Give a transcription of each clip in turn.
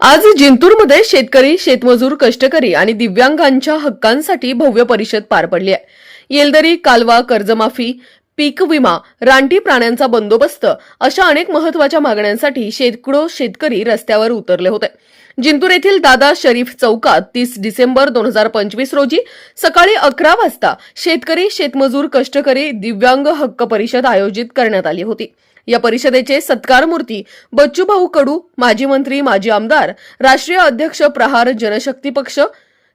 आज जिंतूरमध्ये शेतकरी शेतमजूर कष्टकरी आणि दिव्यांगांच्या हक्कांसाठी भव्य परिषद पार पडली आहे. येलदरी कालवा कर्जमाफी पीक विमा रानटी प्राण्यांचा बंदोबस्त अशा अनेक महत्त्वाच्या मागण्यांसाठी शेकडो शेतकरी रस्त्यावर उतरले होते. जिंतूर येथील दादा शरीफ चौकात तीस डिसेंबर दोन हजार पंचवीस रोजी सकाळी अकरा वाजता शेतकरी शेतमजूर कष्टकरी दिव्यांग हक्क परिषद आयोजित करण्यात आली होती. या परिषदेचे सत्कार मूर्ती बच्चूभाऊ कडू माजी मंत्री माजी आमदार राष्ट्रीय अध्यक्ष प्रहार जनशक्ती पक्ष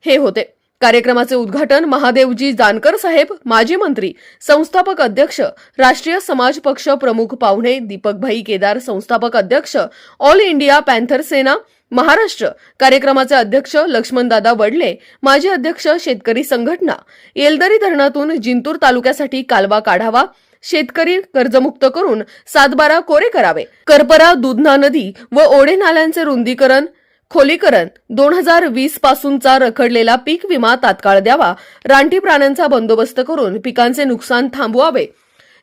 हे होते. कार्यक्रमाचे उद्घाटन महादेवजी जानकर साहेब माजी मंत्री संस्थापक अध्यक्ष राष्ट्रीय समाज पक्ष प्रमुख पाहुणे दीपकभाई केदार संस्थापक अध्यक्ष all India panther Sena Maharashtra कार्यक्रमाचे अध्यक्ष लक्ष्मणदादा वडले माजी अध्यक्ष शेतकरी संघटना येलदरी धरणातून जिंतूर तालुक्यासाठी कालवा काढावा शेतकरी कर्जमुक्त करून सातबारा कोरे करावे. करपरा दुधना नदी व ओढे नाल्यांचे रुंदीकरण खोलीकरण दोन हजार वीस पासूनचा रखडलेला पीक विमा तात्काळ द्यावा. रानटी प्राण्यांचा बंदोबस्त करून पिकांचे नुकसान थांबवावे.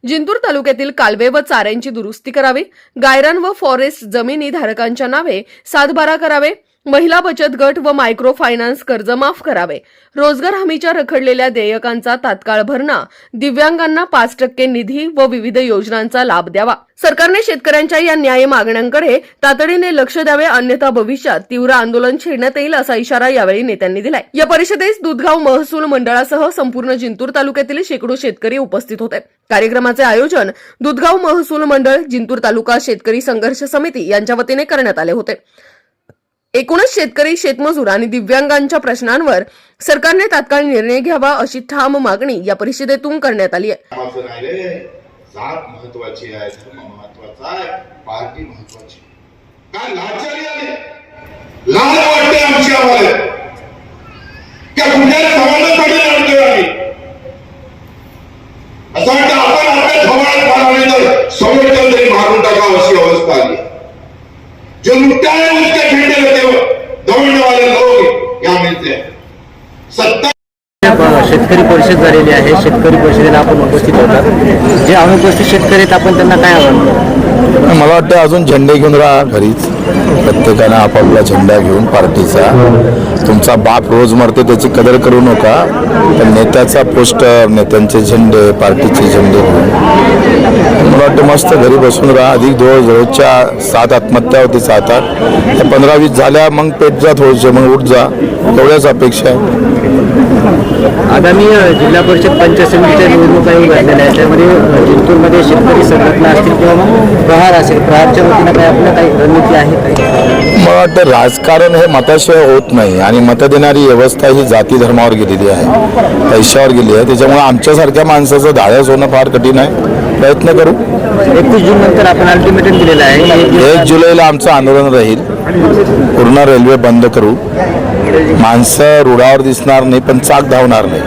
जिंतूर तालुक्यातील कालवे व चाऱ्यांची दुरुस्ती करावी. गायरान व फॉरेस्ट जमिनी धारकांच्या नावे सातबारा करावे. महिला बचत गट व मायक्रो फायनान्स कर्ज माफ करावे. रोजगार हमीच्या रखडलेल्या देयकांचा तात्काळ भरणा. दिव्यांगांना पाच टक्के निधी व विविध योजनांचा लाभ द्यावा. सरकारने शेतकऱ्यांच्या या न्याय मागण्यांकडे तातडीने लक्ष द्यावे अन्यथा भविष्यात तीव्र आंदोलन छेडण्यात येईल असा इशारा यावेळी नेत्यांनी दिलाय. या परिषदेस दुधगाव महसूल मंडळासह संपूर्ण जिंतूर तालुक्यातील शेकडो शेतकरी उपस्थित होते. कार्यक्रमाचे आयोजन दुधगाव महसूल मंडळ जिंतूर तालुका शेतकरी संघर्ष समिती यांच्या वतीने करण्यात आले होते. एकूणच शेतकरी शेतमजूर आणि दिव्यांगांच्या प्रश्नांवर सरकारने तात्काळ निर्णय घ्यावा अशी ठाम मागणी या परिषदेतून करण्यात आली आहे. जात महत्वाची आहे धर्म महत्त्वाचा आहे. पार्टी महत्वाची. काय लाचारी आली? लाज वाटते आमची आम्हाला त्या कुठल्या जो लुटाए उसके खेळले होते हो दौड़ने वाले लोग लोक मिलते हैं सत्ता शेतकरी परिषद झालेली आहे. शेतकरी परिषदेला आपण उपस्थित होतात. जे अनुपस्थित शेतकरी आहेत आपण त्यांना काय आव्हान मला वाटतं अजून झेंडे घेऊन राहा घरीच. प्रत्येकानं आपापला झेंडा घेऊन पार्टीचा. तुमचा बाप रोज मरतो त्याची कदर करू नका. पण नेत्याचा पोस्टर नेत्यांचे झेंडे पार्टीचे झेंडे घेऊन. मला वाटतं मस्त घरी बसून राहा. अधिक दोष रोजच्या सात आत्महत्या होती सात आठ. पंधरा वीस झाल्या मग पेट जा थोडेसे मग उठ जा. एवढ्याच अपेक्षा आहे. आगामी जिल्हा परिषद पंचायत समितीच्या निवडणुका येऊ घातलेल्या आहेत. त्यामध्ये जिंतूरमध्ये शेतकरी संघटना असतील किंवा प्रहार असेल प्रहारच्या वतीनं काय आपल्या काही रणनीती आहे काय मला वाटतं राजकारण हे मताशिवाय होत नाही आणि मत देणारी व्यवस्था ही जाती धर्मावर गेलेली आहे पैशावर गेली आहे. त्याच्यामुळे आमच्यासारख्या माणसाचं धाडस होणं फार कठीण आहे. प्रयत्न करू. एकतीस जून नंतर आपण अल्टिमेटम दिलेलं आहे. एक जुलैला आमचं आंदोलन राहील. पूर्ण रेल्वे बंद करू. माणसं रुळावर दिसणार नाही पण चाक धावणार नाही.